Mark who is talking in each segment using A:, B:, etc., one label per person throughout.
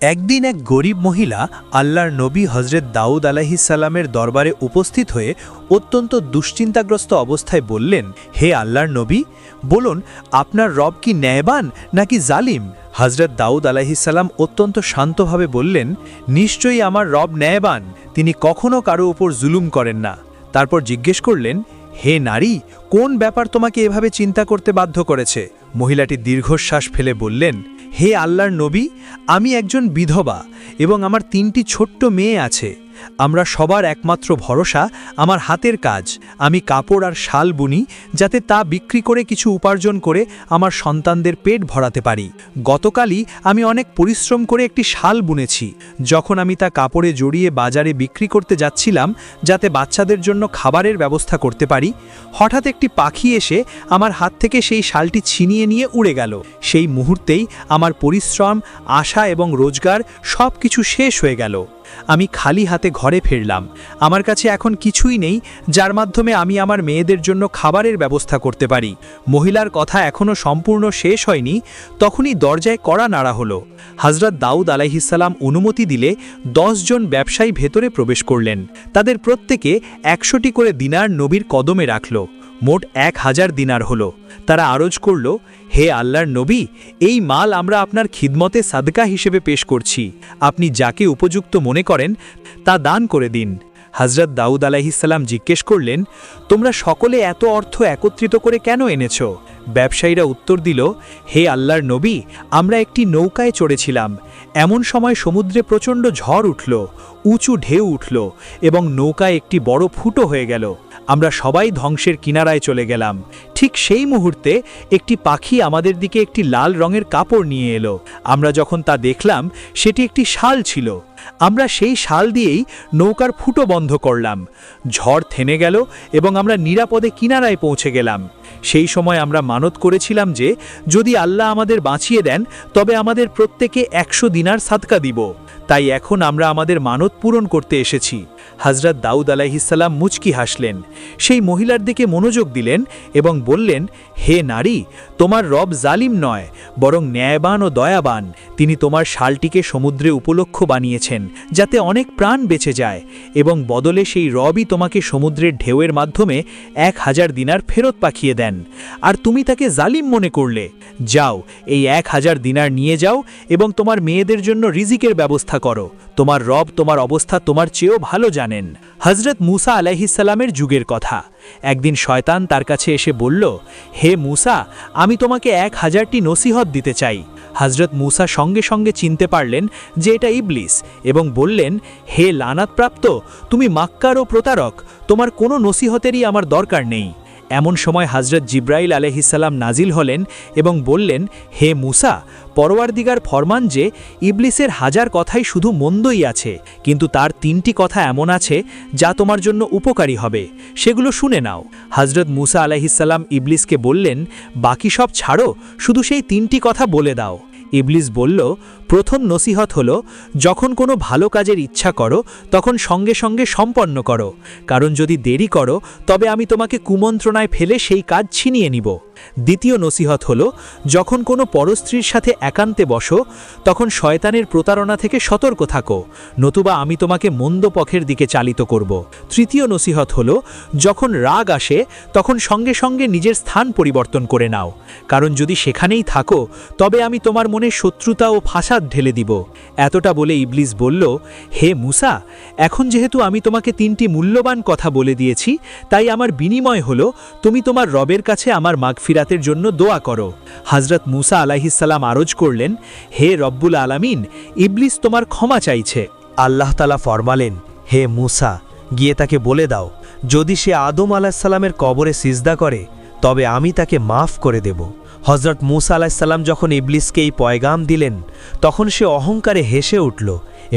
A: একদিন এক গরিব মহিলা আল্লাহর নবী হজরত দাউদ আলাহিসাল্লামের দরবারে উপস্থিত হয়ে অত্যন্ত দুশ্চিন্তাগ্রস্ত অবস্থায় বললেন, হে আল্লাহর নবী, বলুন, আপনার রব কি ন্যায়বান নাকি জালিম? হজরত দাউদ আলাহিসাল্লাম অত্যন্ত শান্তভাবে বললেন, নিশ্চয়ই আমার রব ন্যায়বান, তিনি কখনও কারও উপর জুলুম করেন না। তারপর জিজ্ঞেস করলেন, হে নারী, কোন ব্যাপার তোমাকে এভাবে চিন্তা করতে বাধ্য করেছে? মহিলাটি দীর্ঘশ্বাস ফেলে বললেন হে আল্লাহর নবী আমি একজন বিধবা এবং আমার তিনটি ছোট্ট মেয়ে আছে। আমরা সবার একমাত্র ভরসা, আমার হাতের কাজ, আমি কাপড় আর শাল বুনি, যাতে তা বিক্রি করে কিছু উপার্জন করে আমার সন্তানদের পেট ভরাতে পারি। গতকালই আমি অনেক পরিশ্রম করে একটি শাল বুনেছি। যখন আমি তা কাপড়ে জড়িয়ে বাজারে বিক্রি করতে যাচ্ছিলাম, যাতে বাচ্চাদের জন্য খাবারের ব্যবস্থা করতে পারি, হঠাৎ একটি পাখি এসে আমার হাত থেকে সেই শালটি ছিনিয়ে নিয়ে উড়ে গেল। সেই মুহূর্তেই আমার পরিশ্রম, আশা এবং রোজগার সব কিছু শেষ হয়ে গেল। আমি খালি হাতে ঘরে ফিরলাম। আমার কাছে এখন কিছুই নেই, যার মাধ্যমে আমি আমার মেয়েদের জন্য খাবারের ব্যবস্থা করতে পারি। মহিলার কথা এখনও সম্পূর্ণ শেষ হয়নি, তখনই দরজায় কড়া নাড়া হলো। হজরত দাউদ আলাইহিসাল্লাম অনুমতি দিলে জন ব্যবসায়ী ভেতরে প্রবেশ করলেন। তাদের প্রত্যেকে একশোটি করে দিনার নবীর কদমে রাখল। মোট এক হাজার দিনার হল। তারা আরজ করল, হে আল্লাহর নবী, এই মাল আমরা আপনার খিদমতে সাদকা হিসেবে পেশ করছি। আপনি যাকে উপযুক্ত মনে করেন, তা দান করে দিন। হজরত দাউদ আলাহিসাল্লাম জিজ্ঞেস করলেন, তোমরা সকলে এত অর্থ একত্রিত করে কেন এনেছ? ব্যবসায়ীরা উত্তর দিল, হে আল্লাহর নবী, আমরা একটি নৌকায় চড়েছিলাম। এমন সময় সমুদ্রে প্রচণ্ড ঝড় উঠল, উঁচু ঢেউ উঠল এবং নৌকায় একটি বড় ফুটো হয়ে গেল। আমরা সবাই ধ্বংসের কিনারায় চলে গেলাম। ঠিক সেই মুহূর্তে একটি পাখি আমাদের দিকে একটি লাল রঙের কাপড় নিয়ে এলো। আমরা যখন তা দেখলাম, সেটি একটি শাল ছিল। আমরা সেই শাল দিয়েই নৌকার ফুটো বন্ধ করলাম। ঝড় থেমে গেল এবং আমরা নিরাপদে কিনারায় পৌঁছে গেলাম। সেই সময় আমরা মানত করেছিলাম যে, যদি আল্লাহ আমাদের বাঁচিয়ে দেন, তবে আমাদের প্রত্যেকে একশো দিনার সাদকা দিব। তাই এখন আমরা আমাদের মানত পূরণ করতে এসেছি। হজরত দাউদ আলাইহিসাল্লাম মুচকি হাসলেন। সেই মহিলার দিকে মনোযোগ দিলেন এবং বললেন, হে নারী, তোমার রব জালিম নয়, বরং ন্যায়বান ও দয়াবান। তিনি তোমার শালটিকে সমুদ্রে উপলক্ষ বানিয়েছেন, যাতে অনেক প্রাণ বেঁচে যায়, এবং বদলে সেই রবই তোমাকে সমুদ্রের ঢেউয়ের মাধ্যমে এক হাজার দিনার ফেরত পাঠিয়ে দেন। আর তুমি তাকে জালিম মনে করলে। যাও, এই এক হাজার দিনার নিয়ে যাও এবং তোমার মেয়েদের জন্য রিজিকের ব্যবস্থা করো। তোমার রব তোমার অবস্থা তোমার চেয়েও ভালো জানেন। হজরত মুসা আলাইহিসাল্লামের যুগের কথা। একদিন শয়তান তার কাছে এসে বলল, হে মুসা, আমি তোমাকে এক হাজারটি নসিহত দিতে চাই। হজরত মুসা সঙ্গে সঙ্গে চিনতে পারলেন যে এটা ইবলিস এবং বললেন, হে লানাতপ্রাপ্ত, তুমি মাক্কার ও প্রতারক, তোমার কোনো নসিহতেরই আমার দরকার নেই। এমন সময় হজরত জিব্রাইল আলহিসাল্লাম নাজিল হলেন এবং বললেন, হে মুসা, পরওয়ারদিগার ফরমান যে ইবলিসের হাজার কথাই শুধু মন্দই আছে, কিন্তু তার তিনটি কথা এমন আছে যা তোমার জন্য উপকারী হবে। সেগুলো শুনে নাও। হজরত মুসা আলাহিসাল্লাম ইবলিসকে বললেন, বাকি সব ছাড়ো, শুধু সেই তিনটি কথা বলে দাও। ইবলিস বলল, প্রথম নসিহত হল, যখন কোনো ভালো কাজের ইচ্ছা করো, তখন সঙ্গে সঙ্গে সম্পন্ন করো। কারণ যদি দেরি করো, তবে আমি তোমাকে কুমন্ত্রণায় ফেলে সেই কাজ ছিনিয়ে নিব। দ্বিতীয় নসিহত হল, যখন কোনো পরস্ত্রীর সাথে একান্তে বসো, তখন শয়তানের প্রতারণা থেকে সতর্ক থাকো, নতুবা আমি তোমাকে মন্দ পক্ষের দিকে চালিত করব। তৃতীয় নসিহত হল, যখন রাগ আসে, তখন সঙ্গে সঙ্গে নিজের স্থান পরিবর্তন করে নাও, কারণ যদি সেখানেই থাকো, তবে আমি তোমার মনে শত্রুতা ও ফাসাদ ঢেলে দিব। এতটা বলে ইবলিস বলল, হে মুসা, এখন যেহেতু আমি তোমাকে তিনটি মূল্যবান কথা বলে দিয়েছি, তাই আমার বিনিময় হলো, তুমি তোমার রবের কাছে আমার মাগফিরাতের জন্য দোয়া করো। হজরত মুসা আলাহিসাল্লাম আরজ করলেন, হে রব্বুল আলামিন, ইবলিস তোমার ক্ষমা চাইছে। আল্লাহ তালা ফরমালেন, হে মুসা, গিয়ে তাকে বলে দাও, যদি সে আদম আলাহিসাল্লামের কবরে সিজদা করে, তবে আমি তাকে মাফ করে দেব। হজরত মুসা আলাহিসাল্লাম যখন ইবলিসকে এই পয়গাম দিলেন, তখন সে অহংকারে হেসে উঠল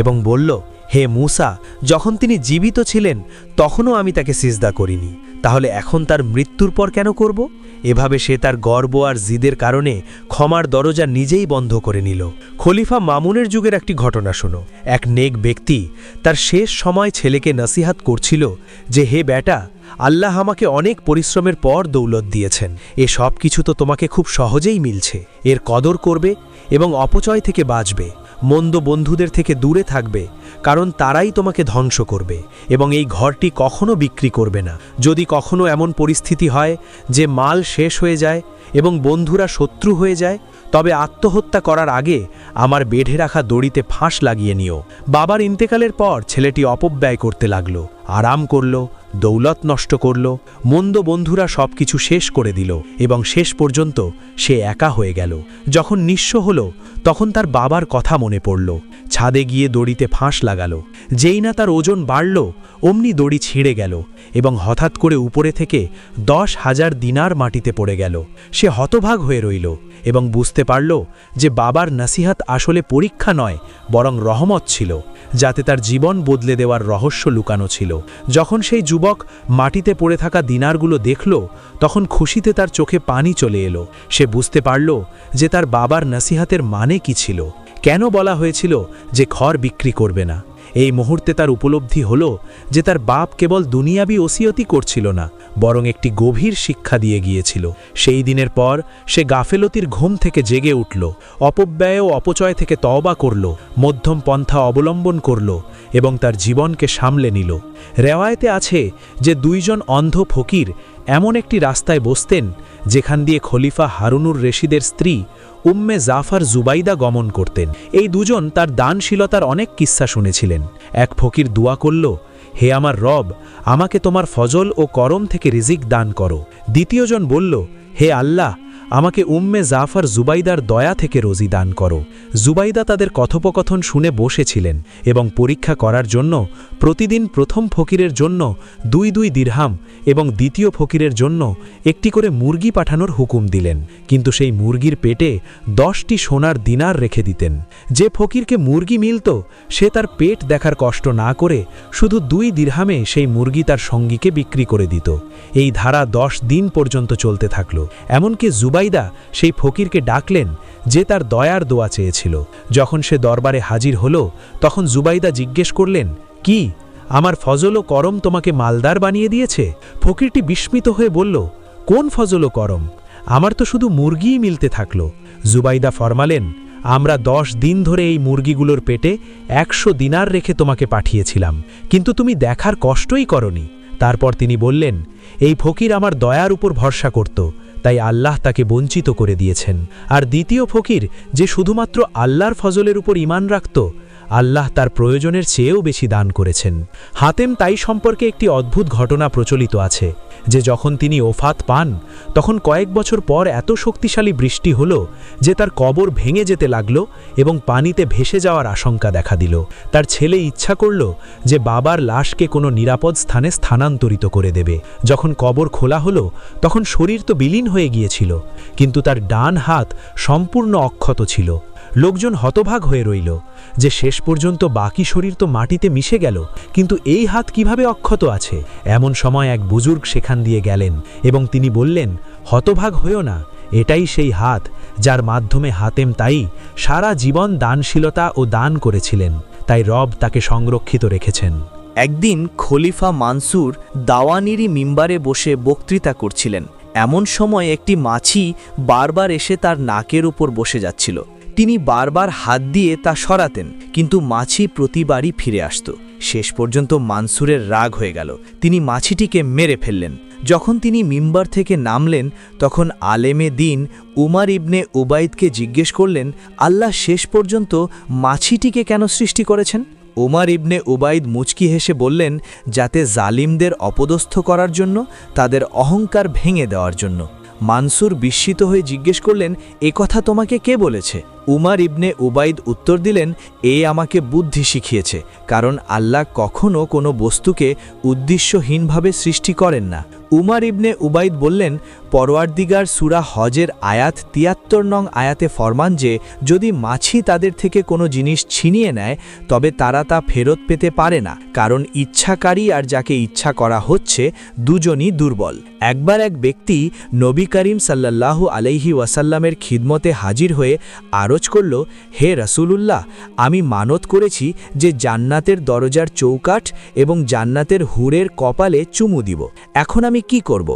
A: এবং বলল, হে মুসা, যখন তিনি জীবিত ছিলেন, তখনও আমি তাকে সিজদা করিনি। তাহলে এখন তার মৃত্যুর পর কেন করব? এভাবে সে তার গর্ব আর জিদের কারণে ক্ষমার দরজা নিজেই বন্ধ করে নিল। খলিফা মামুনের যুগের একটি ঘটনা শোনো। এক নেক ব্যক্তি তার শেষ সময় ছেলেকে নসিহাত করছিল যে, হে বেটা আল্লাহ আমাকে অনেক পরিশ্রমের পর দৌলত দিয়েছেন। এ সব কিছু তো তোমাকে খুব সহজেই মিলছে। এর কদর করবে এবং অপচয় থেকে বাঁচবে। মন্দ বন্ধুদের থেকে দূরে থাকবে, কারণ তারাই তোমাকে ধ্বংস করবে এবং এই ঘরটি কখনো বিক্রি করবে না। যদি কখনো এমন পরিস্থিতি হয় যে মাল শেষ হয়ে যায় এবং বন্ধুরা শত্রু হয়ে যায়, তবে আত্মহত্যা করার আগে আমার বেঢে রাখা দড়িতে ফাঁস লাগিয়ে নিও। বাবার ইন্তেকালের পর ছেলেটি অপব্যয় করতে লাগল, আরাম করল, দৌলত নষ্ট করল, মন্দ বন্ধুরা সব কিছু শেষ করে দিল এবং শেষ পর্যন্ত সে একা হয়ে গেল। যখন নিঃস্ব হল, তখন তার বাবার কথা মনে পড়ল, ছাদে গিয়ে দড়িতে ফাঁস লাগালো। যেই না তার ওজন বাড়ল, অমনি দড়ি ছিঁড়ে গেল এবং হঠাৎ করে উপরে থেকে দশ হাজার দিনার মাটিতে পড়ে গেল। সে হতভাগ হয়ে রইল এবং বুঝতে পারল যে বাবার নাসিহাত আসলে পরীক্ষা নয়, বরং রহমত ছিল, যাতে তার জীবন বদলে দেওয়ার রহস্য লুকানো ছিল। যখন সেই যুবক মাটিতে পড়ে থাকা দিনারগুলো দেখল, তখন খুশিতে তার চোখে পানি চলে এলো। সে বুঝতে পারল যে তার বাবার নাসিহাতের মানে কি ছিল। কেন বলা হয়েছিল যে খড় বিক্রি করবে না? এই মুহূর্তে তার উপলব্ধি হল যে তার বাপ কেবল দুনিয়াবি ওসিয়তি করছিল না, বরং একটি গভীর শিক্ষা দিয়ে গিয়েছিল। সেই দিনের পর সে গাফেলতির ঘুম থেকে জেগে উঠল, অপব্যয় ও অপচয় থেকে তওবা করল, মধ্যম পন্থা অবলম্বন করল এবং তার জীবনকে সামলে নিল। রেওয়ায়তে আছে যে দুইজন অন্ধ ফকির এমন একটি রাস্তায় বসতেন যেখান দিয়ে খলিফা হারুনুর রেশিদের স্ত্রী উম্মে জাফর জুবাইদা গমন করতেন। এই দুজন তার দানশীলতার অনেক কিস্সা শুনেছিলেন। এক ফকির দোয়া করল, হে আমার রব, আমাকে তোমার ফজল ও করম থেকে রিজিক দান করো। দ্বিতীয়জন বলল, হে আল্লাহ আমাকে উম্মে জাফর জুবাইদার দয়া থেকে রোজি দান করো। জুবাইদা তাদের কথোপকথন শুনে বসেছিলেন এবং পরীক্ষা করার জন্য প্রতিদিন প্রথম ফকিরের জন্য দুই দুই দিরহাম এবং দ্বিতীয় ফকিরের জন্য একটি করে মুরগি পাঠানোর হুকুম দিলেন। কিন্তু সেই মুরগির পেটে দশটি সোনার দিনার রেখে দিতেন। যে ফকিরকে মুরগি মিলত, সে তার পেট দেখার কষ্ট না করে শুধু দুই দিরহামে সেই মুরগি তার সঙ্গীকে বিক্রি করে দিত। এই ধারা দশ দিন পর্যন্ত চলতে থাকল। এমনকি জুবাইদা সেই ফকিরকে ডাকলেন যে তার দয়ার দোয়া চেয়েছিল। যখন সে দরবারে হাজির হল, তখন জুবাইদা জিজ্ঞেস করলেন, কি, আমার ফজল ও করম তোমাকে মালদার বানিয়ে দিয়েছে? ফকিরটি বিস্মিত হয়ে বলল, কোন ফজল ও করম? আমার তো শুধু মুরগিই মিলতে থাকল। জুবাইদা ফরমালেন, আমরা দশ দিন ধরে এই মুরগিগুলোর পেটে একশো দিনার রেখে তোমাকে পাঠিয়েছিলাম, কিন্তু তুমি দেখার কষ্টই করনি। তারপর তিনি বললেন, এই ফকির আমার দয়ার উপর ভরসা করত তাই আল্লাহ তাকে বঞ্চিত করে দিয়েছেন। আর দ্বিতীয় ফকির, যে শুধুমাত্র আল্লাহর ফজলের উপর ইমান রাখত আল্লাহ তার প্রয়োজনের চেয়েও বেশি দান করেছেন। হাতেম তাই সম্পর্কে একটি অদ্ভুত ঘটনা প্রচলিত আছে, যে যখন তিনি ওফাত পান, তখন কয়েক বছর পর এত শক্তিশালী বৃষ্টি হল যে তার কবর ভেঙে যেতে লাগল এবং পানিতে ভেসে যাওয়ার আশঙ্কা দেখা দিল। তার ছেলে ইচ্ছা করল যে বাবার লাশকে কোনো নিরাপদ স্থানে স্থানান্তরিত করে দেবে। যখন কবর খোলা হলো, তখন শরীর তো বিলীন হয়ে গিয়েছিল, কিন্তু তার ডান হাত সম্পূর্ণ অক্ষত ছিল। লোকজন হতভাগ হয়ে রইল। যে শেষ পর্যন্ত বাকি শরীর তো মাটিতে মিশে গেল, কিন্তু এই হাত কীভাবে অক্ষত আছে? এমন সময় এক বুজুর্গ সেখান দিয়ে গেলেন এবং তিনি বললেন, হতভাগ হয়েও না, এটাই সেই হাত যার মাধ্যমে হাতেম তাই সারা জীবন দানশীলতা ও দান করেছিলেন, তাই রব তাকে সংরক্ষিত রেখেছেন।
B: একদিন খলিফা মানসুর দাওয়ানিরি মিম্বারে বসে বক্তৃতা করছিলেন। এমন সময় একটি মাছি বারবার এসে তার নাকের উপর বসে যাচ্ছিল। তিনি বারবার হাত দিয়ে তা সরাতেন, কিন্তু মাছি প্রতিবারই ফিরে আসত। শেষ পর্যন্ত মানসুরের রাগ হয়ে গেল। তিনি মাছিটিকে মেরে ফেললেন। যখন তিনি মিম্বার থেকে নামলেন, তখন আলেমে দিন উমার ইবনে উবাইদকে জিজ্ঞেস করলেন, আল্লাহ শেষ পর্যন্ত মাছিটিকে কেন সৃষ্টি করেছেন? ওমার ইবনে উবাইদ মুচকি হেসে বললেন, যাতে জালিমদের অপদস্থ করার জন্য, তাদের অহংকার ভেঙে দেওয়ার জন্য। মানসুর বিস্মিত হয়ে জিজ্ঞেস করলেন কথা তোমাকে কে বলেছে? উমার ইবনে উবাইদ উত্তর দিলেন, এ আমাকে বুদ্ধি শিখিয়েছে, কারণ আল্লাহ কখনও কোনো বস্তুকে উদ্দেশ্যহীনভাবে সৃষ্টি করেন না। উমার ইবনে উবাইদ বললেন, পরওয়ারদিগার সুরা হজের আয়াত তিয়াত্তর নং আয়াতে ফরমান যে, যদি মাছি তাদের থেকে কোনো জিনিস ছিনিয়ে নেয়, তবে তারা তা ফেরত পেতে পারে না, কারণ ইচ্ছাকারী আর যাকে ইচ্ছা করা হচ্ছে, দুজনই দুর্বল। একবার এক ব্যক্তি নবী করিম সাল্লাল্লাহু আলাইহি ওয়াসাল্লামের খিদমতে হাজির হয়ে আরও আরজ করল, হে রসুলুল্লাহ, আমি মানত করেছি যে জান্নাতের দরজার চৌকাঠ এবং জান্নাতের হুরের কপালে চুমু দিব। এখন আমি কি করব?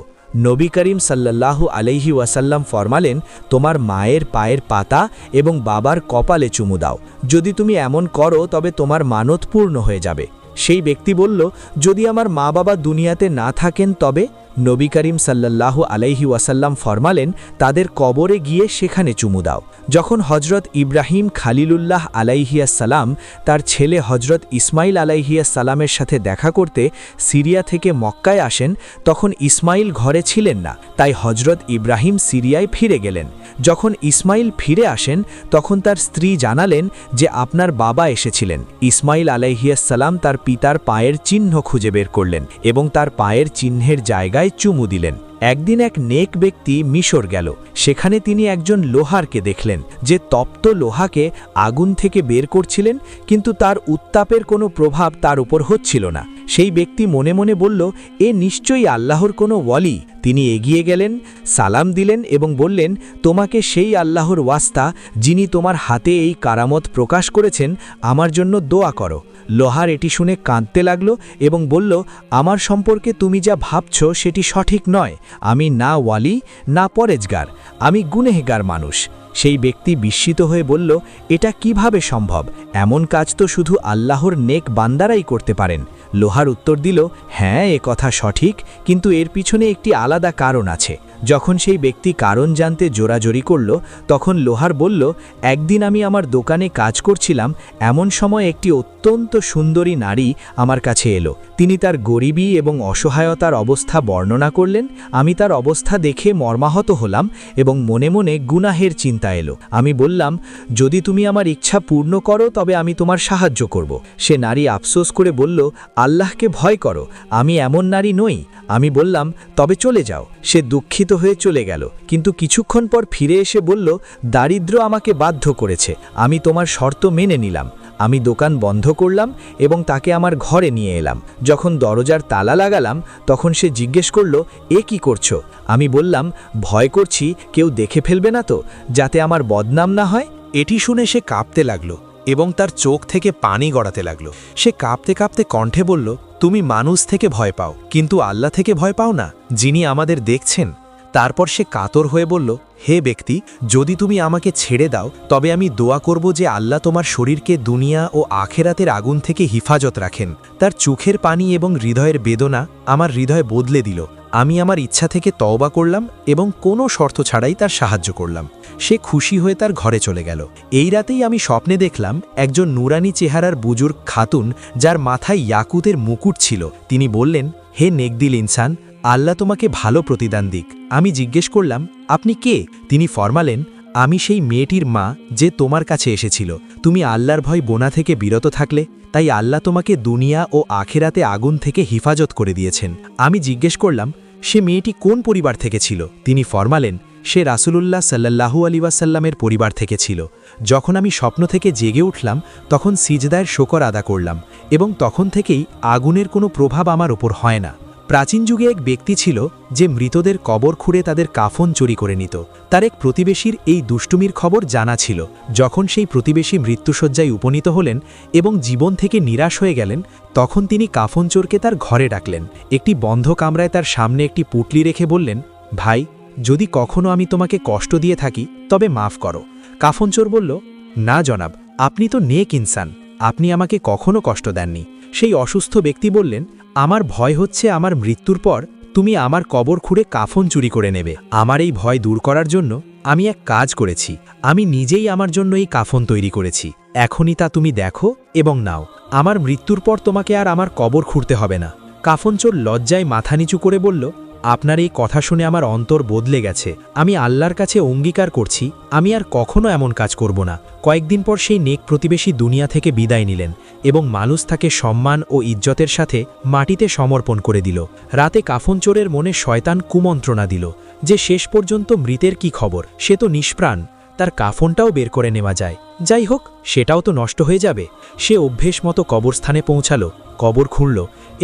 B: নবী করিম সাল্লাল্লাহু আলাইহি ওয়াসাল্লাম ফরমালেন, তোমার মায়ের পায়ের পাতা এবং বাবার কপালে চুমু দাও। যদি তুমি এমন করো, তবে তোমার মানত পূর্ণ হয়ে যাবে। সেই ব্যক্তি বলল, যদি আমার মা বাবা দুনিয়াতে না থাকেন তবে? নবী করিম সাল্লাল্লাহু আলাইহি ওয়াসাল্লাম ফরমালেন, তাদের কবরে গিয়ে সেখানে চুমু দাও। যখন হজরত ইব্রাহিম খালিলুল্লাহ আলাইহিয়াসালাম তার ছেলে হজরত ইসমাইল আলাইহিয়াসালামের সাথে দেখা করতে সিরিয়া থেকে মক্কায় আসেন, তখন ইসমাইল ঘরে ছিলেন না, তাই হজরত ইব্রাহিম সিরিয়ায় ফিরে গেলেন। যখন ইসমাইল ফিরে আসেন, তখন তার স্ত্রী জানালেন যে আপনার বাবা এসেছিলেন। ইসমাইল আলাইহিয়াসালাম তার পিতার পায়ের চিহ্ন খুঁজে বের করলেন এবং তার পায়ের চিহ্নের জায়গায় চুমু দিলেন। একদিন এক নেক ব্যক্তি মিশর গেল। সেখানে তিনি একজন লোহারকে দেখলেন, যে তপ্ত লোহাকে আগুন থেকে বের করছিলেন, কিন্তু তার উত্তাপের কোনো প্রভাব তার উপর হচ্ছিল না। সেই ব্যক্তি মনে মনে বলল, এ নিশ্চয়ই আল্লাহর কোনো ওয়ালি। তিনি এগিয়ে গেলেন, সালাম দিলেন এবং বললেন, তোমাকে সেই আল্লাহর ওয়াস্তা, যিনি তোমার হাতে এই কারামত প্রকাশ করেছেন, আমার জন্য দোয়া করো। লোহার এটি শুনে কাঁদতে লাগল এবং বলল, আমার সম্পর্কে তুমি যা ভাবছ, সেটি সঠিক নয়। আমি না ওয়ালি, না পরেজগার। আমি গুনেহগার মানুষ। সেই ব্যক্তি বিস্মিত হয়ে বলল, এটা কীভাবে সম্ভব? এমন কাজ তো শুধু আল্লাহর নেক বান্দারাই করতে পারেন। লোহার উত্তর দিল হ্যাঁ এ কথা সঠিক, কিন্তু এর পিছনে একটি আলাদা কারণ আছে। যখন সেই ব্যক্তি কারণ জানতে জোরাজোরি করল, তখন লোহার বলল, একদিন আমি আমার দোকানে কাজ করছিলাম, এমন সময় একটি অত্যন্ত সুন্দরী নারী আমার কাছে এলো। তিনি তার গরিবী এবং অসহায়তার অবস্থা বর্ণনা করলেন, আমি তার অবস্থা দেখে মর্মাহত হলাম এবং মনে মনে গুনাহের চিন্তা এলো। আমি বললাম, যদি তুমি আমার ইচ্ছা পূর্ণ করো, তবে আমি তোমার সাহায্য করব। সে নারী আফসোস করে বলল, আল্লাহকে ভয় করো, আমি এমন নারী নই। আমি বললাম, তবে চলে যাও। সে দুঃখিত হয়ে চলে গেল। কিন্তু কিছুক্ষণ পর ফিরে এসে বলল দারিদ্র আমাকে বাধ্য করেছে। আমি তোমার শর্ত মেনে নিলাম। আমি দোকান বন্ধ করলাম এবং তাকে আমার ঘরে নিয়ে এলাম। যখন দরজার তালা লাগালাম, তখন সে জিজ্ঞেস করল, এ কি করছ? আমি বললাম, ভয় করছি, কেউ দেখে ফেলবে না তো, যাতে আমার বদনাম না হয়।
A: এটি শুনে সে কাঁপতে লাগল এবং তার চোখ থেকে পানি গড়াতে লাগল। সে কাঁপতে কাঁপতে কণ্ঠে বলল, তুমি মানুষ থেকে ভয় পাও, কিন্তু আল্লাহ থেকে ভয় পাও না, যিনি আমাদের দেখছেন? তারপর সে কাতর হয়ে বলল, হে ব্যক্তি, যদি তুমি আমাকে ছেড়ে দাও, তবে আমি দোয়া করব যে আল্লাহ তোমার শরীরকে দুনিয়া ও আখেরাতের আগুন থেকে হিফাজত রাখেন। তার চোখের পানি এবং হৃদয়ের বেদনা আমার হৃদয় বদলে দিল। আমি আমার ইচ্ছা থেকে তওবা করলাম এবং কোনো শর্ত ছাড়াই তার সাহায্য করলাম। সে খুশি হয়ে তার ঘরে চলে গেল। এই রাতেই আমি স্বপ্নে দেখলাম একজন নুরানি চেহারার বুজুর্গ খাতুন, যার মাথায় ইয়াকুতের মুকুট ছিল। তিনি বললেন, হে নেকদিল ইনসান আল্লাহ তোমাকে ভালো প্রতিদান দিক। আমি জিজ্ঞেস করলাম, আপনি কে? তিনি ফরমালেন, আমি সেই মেয়েটির মা যে তোমার কাছে এসেছিল। তুমি আল্লাহর ভয় বোনা থেকে বিরত থাকলে, তাই আল্লাহ তোমাকে দুনিয়া ও আখেরাতে আগুন থেকে হিফাজত করে দিয়েছেন। আমি জিজ্ঞেস করলাম, সে মেয়েটি কোন পরিবার থেকে ছিল? তিনি ফরমালেন, সে রাসুলুল্লাহ সাল্লাহু আলী ওয়াসাল্লামের পরিবার থেকে ছিল। যখন আমি স্বপ্ন থেকে জেগে উঠলাম, তখন সিজদায়ের শোকর আদা করলাম এবং তখন থেকেই আগুনের কোনো প্রভাব আমার ওপর হয় না। প্রাচীন যুগে এক ব্যক্তি ছিল যে মৃতদের কবর খুঁড়ে তাদের কাফন চুরি করে নিত। তার এক প্রতিবেশীর এই দুষ্টুমির খবর জানা ছিল। যখন সেই প্রতিবেশী মৃত্যুসজ্জায় উপনীত হলেন এবং জীবন থেকে নিরাশ হয়ে গেলেন, তখন তিনি কাফন চোরকে তার ঘরে ডাকলেন। একটি বন্ধ কামরায় তার সামনে একটি পুটলি রেখে বললেন, ভাই, যদি কখনো আমি তোমাকে কষ্ট দিয়ে থাকি, তবে মাফ করো। কাফন চোর বলল, না জনাব, আপনি তো নেক ইনসান। আপনি আমাকে কখনো কষ্ট দেননি। সেই অসুস্থ ব্যক্তি বললেন আমার ভয় হচ্ছে আমার মৃত্যুর পর তুমি আমার কবর খুঁড়ে কাফন চুরি করে নেবে। আমার এই ভয় দূর করার জন্য আমি এক কাজ করেছি। আমি নিজেই আমার জন্য এই কাফন তৈরি করেছি। এখনই তা তুমি দেখো এবং নাও। আমার মৃত্যুর পর তোমাকে আর আমার কবর খুঁড়তে হবে না। কাফন চোর লজ্জায় মাথা নিচু করে বলল আপনার এই কথা শুনে আমার অন্তর বদলে গেছে। আমি আল্লাহর কাছে অঙ্গীকার করছি, আমি আর কখনো এমন কাজ করব না। কয়েকদিন পর সেই নেক প্রতিবেশী দুনিয়া থেকে বিদায় নিলেন এবং মানুষ তাকে সম্মান ও ইজ্জতের সাথে মাটিতে সমর্পণ করে দিল। রাতে কাফনচোরের মনে শয়তান কুমন্ত্রণা দিল যে শেষ পর্যন্ত মৃতের কি খবর? সে তো নিষ্প্রাণ, তার কাফনটাও বের করে নেওয়া যায়। যাই হোক, সেটাও তো নষ্ট হয়ে যাবে। সে অভ্যেস মতো কবরস্থানে পৌঁছালো, কবর খুঁড়ল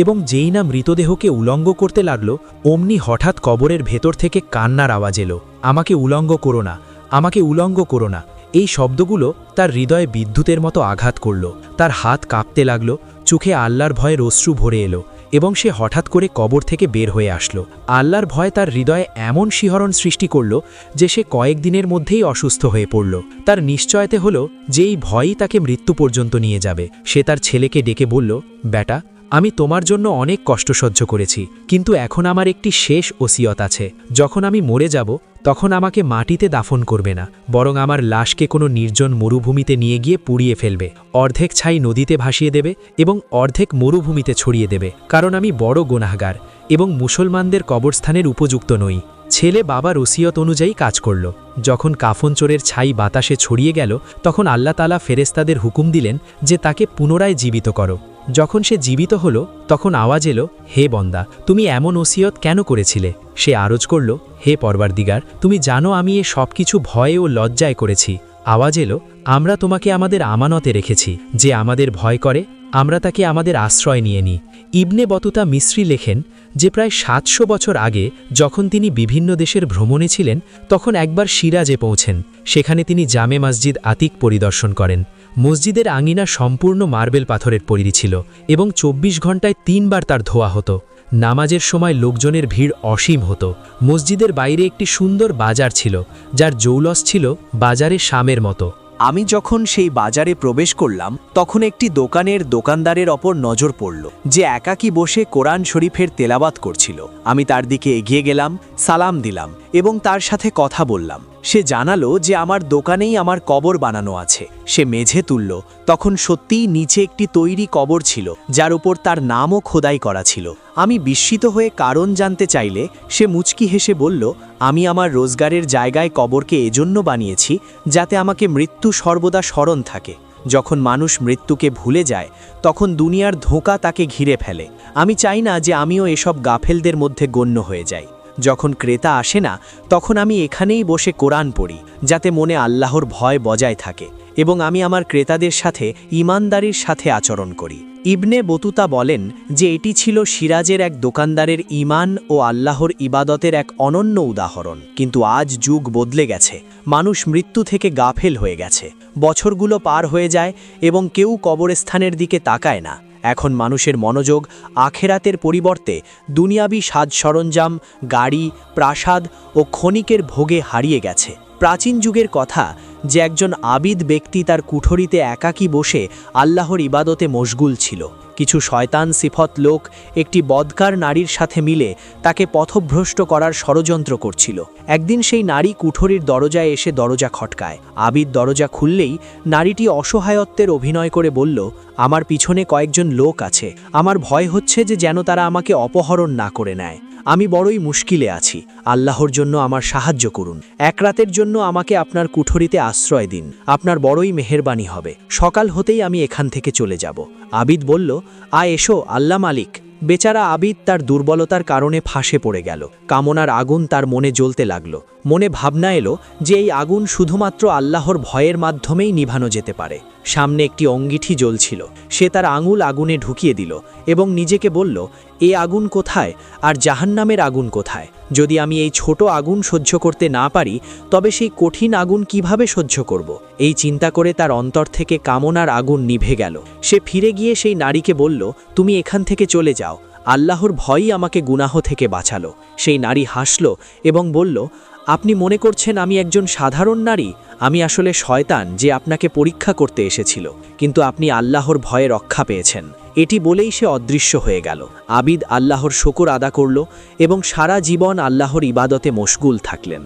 A: এবং যেই না মৃতদেহকে উলঙ্গ করতে লাগল, অমনি হঠাৎ কবরের ভেতর থেকে কান্নার আওয়াজ এলো। আমাকে উলঙ্গ করো না, আমাকে উলঙ্গ করো না।
C: এই শব্দগুলো তার হৃদয়ে বিদ্যুতের মতো আঘাত করল। তার হাত কাঁপতে লাগল, চোখে আল্লাহর ভয়ের অশ্রু ভরে এলো এবং সে হঠাৎ করে কবর থেকে বের হয়ে আসলো। আল্লাহর ভয় তার হৃদয়ে এমন শিহরণ সৃষ্টি করল যে সে কয়েকদিনের মধ্যেই অসুস্থ হয়ে পড়ল। তার নিশ্চয়তে হল যে এই ভয়ই তাকে মৃত্যু পর্যন্ত নিয়ে যাবে। সে তার ছেলেকে ডেকে বলল, বেটা আমি তোমার জন্য অনেক কষ্ট সহ্য করেছি, কিন্তু এখন আমার একটি শেষ ওসিয়ত আছে। যখন আমি মরে যাব, তখন আমাকে মাটিতে দাফন করবে না, বরং আমার লাশকে কোনো নির্জন মরুভূমিতে নিয়ে গিয়ে পুড়িয়ে ফেলবে, অর্ধেক ছাই নদীতে ভাসিয়ে দেবে এবং অর্ধেক মরুভূমিতে ছড়িয়ে দেবে, কারণ আমি বড় গোনাহগার এবং মুসলমানদের কবরস্থানের উপযুক্ত নই। ছেলে বাবার ওসিয়ত অনুযায়ী কাজ করল। যখন কাফন চোরের ছাই বাতাসে ছড়িয়ে গেল, তখন আল্লাহ তালা ফেরেস্তাদের হুকুম দিলেন যে তাকে পুনরায় জীবিত করো। যখন সে জীবিত হল, তখন আওয়াজ এলো, হে বন্দা, তুমি এমন ওসিয়ত কেন করেছিলে? সে আরজ করল, হে পরবারদিগার তুমি জানো আমি এ সব কিছু ভয়ে ও লজ্জায় করেছি। আওয়াজ এলো, আমরা তোমাকে আমাদের আমানতে রেখেছি, যে আমাদের ভয় করে আমরা তাকে আমাদের আশ্রয় নিয়ে নিই। ইবনে বতুতা মিশ্রি লেখেন যে প্রায় সাতশো বছর আগে যখন তিনি বিভিন্ন দেশের ভ্রমণে ছিলেন, তখন একবার সিরাজে পৌঁছেন। সেখানে তিনি জামে মসজিদ আতিক পরিদর্শন করেন। মসজিদের আঙিনা সম্পূর্ণ মার্বেল পাথরের পরিধি ছিল এবং ২৪ ঘন্টায় তিনবার তার ধোয়া হতো। নামাজের সময় লোকজনের ভিড় অসীম হতো। মসজিদের বাইরে একটি সুন্দর বাজার ছিল, যার জৌলস ছিল বাজারে শামের মতো।
B: আমি যখন সেই বাজারে প্রবেশ করলাম, তখন একটি দোকানের দোকানদারের ওপর নজর পড়ল, যে একাকি বসে কোরআন শরীফের তেলাবাত করছিল। আমি তার দিকে এগিয়ে গেলাম, সালাম দিলাম এবং তার সাথে কথা বললাম। সে জানালো যে আমার দোকানেই আমার কবর বানানো আছে। সে মেঝে তুলল। তখন সত্যিই নিচে একটি তৈরি কবর ছিল, যার উপর তার নামও খোদাই করা ছিল। আমি বিস্মিত হয়ে কারণ জানতে চাইলে, সে মুচকি হেসে বলল, আমি আমার রোজগারের জায়গায় কবরকে এজন্য বানিয়েছি, যাতে আমাকে মৃত্যু সর্বদা স্মরণ থাকে। যখন মানুষ মৃত্যুকে ভুলে যায়, তখন দুনিয়ার ধোঁকা তাকে ঘিরে ফেলে। আমি চাই না যে আমিও এসব গাফেলদের মধ্যে গণ্য হয়ে যাই। যখন ক্রেতা আসে না, তখন আমি এখানেই বসে কোরআন পড়ি, যাতে মনে আল্লাহর ভয় বজায় থাকে এবং আমি আমার ক্রেতাদের সাথে ইমানদারির সাথে আচরণ করি। ইবনে বতুতা বলেন যে এটি ছিল সিরাজের এক দোকানদারের ইমান ও আল্লাহর ইবাদতের এক অনন্য উদাহরণ। কিন্তু আজ যুগ বদলে গেছে, মানুষ মৃত্যু থেকে গাফেল হয়ে গেছে, বছরগুলো পার হয়ে যায় এবং কেউ কবরস্থানের দিকে তাকায় না। এখন মানুষের মনোযোগ আখেরাতের পরিবর্তে দুনিয়াবি সাজ সরঞ্জাম, গাড়ি, প্রাসাদ ও ক্ষণিকের ভোগে হারিয়ে গেছে। প্রাচীন যুগের কথা যে একজন আবিদ ব্যক্তি তার কুঠরিতে একাকী বসে আল্লাহর ইবাদতে মশগুল ছিল। কিছু শয়তান সিফত লোক একটি বদকার নারীর সাথে মিলে তাকে পথভ্রষ্ট করার ষড়যন্ত্র করছিল। একদিন সেই নারী কুঠরির দরজায় এসে দরজা খটকায়। আবির দরজা খুললেই নারীটি অসহায়ত্বের অভিনয় করে বলল, আমার পিছনে কয়েকজন লোক আছে। আমার ভয় হচ্ছে যে যেন তারা আমাকে অপহরণ না করে নেয়। আমি বড়ই মুশকিলে আছি। আল্লাহর জন্য আমার সাহায্য করুন। এক রাতের জন্য আমাকে আপনার কুঠরিতে আশ্রয় দিন। আপনার বড়ই মেহেরবানি হবে। সকাল হতেই আমি এখান থেকে চলে যাব। আবিদ বলল, আ, এসো আল্লাহ মালিক। বেচারা আবিদ তার দুর্বলতার কারণে ফাঁসে পড়ে গেল। কামনার আগুন তার মনে জ্বলতে লাগল। মনে ভাবনা এলো যে এই আগুন শুধুমাত্র আল্লাহর ভয়ের মাধ্যমেই নিভানো যেতে পারে। সামনে একটি অঙ্গিঠি জ্বলছিল। সে তার আঙুল আগুনে ঢুকিয়ে দিল এবং নিজেকে বলল, এ আগুন কোথায় আর জাহান্নামের আগুন কোথায়? যদি আমি এই ছোট আগুন সহ্য করতে না পারি, তবে সেই কঠিন আগুন কীভাবে সহ্য করব? এই চিন্তা করে তার অন্তর থেকে কামনার আগুন নিভে গেল। সে ফিরে গিয়ে সেই নারীকে বলল, তুমি এখান থেকে চলে যাও। আল্লাহর ভয়ই আমাকে গুনাহ থেকে বাঁচালো। সেই নারী হাসল এবং বলল আপনি মনে করছেন আমি একজন সাধারণ নারী? আমি আসলে শয়তান যে আপনাকে পরীক্ষা করতে এসেছিল, কিন্তু আপনি আল্লাহর ভয়ে রক্ষা পেয়েছেন। এটি বলেই সে অদৃশ্য হয়ে গেল। আবিদ আল্লাহর শকর আদা করল এবং সারা জীবন আল্লাহর ইবাদতে মশগুল থাকলেন।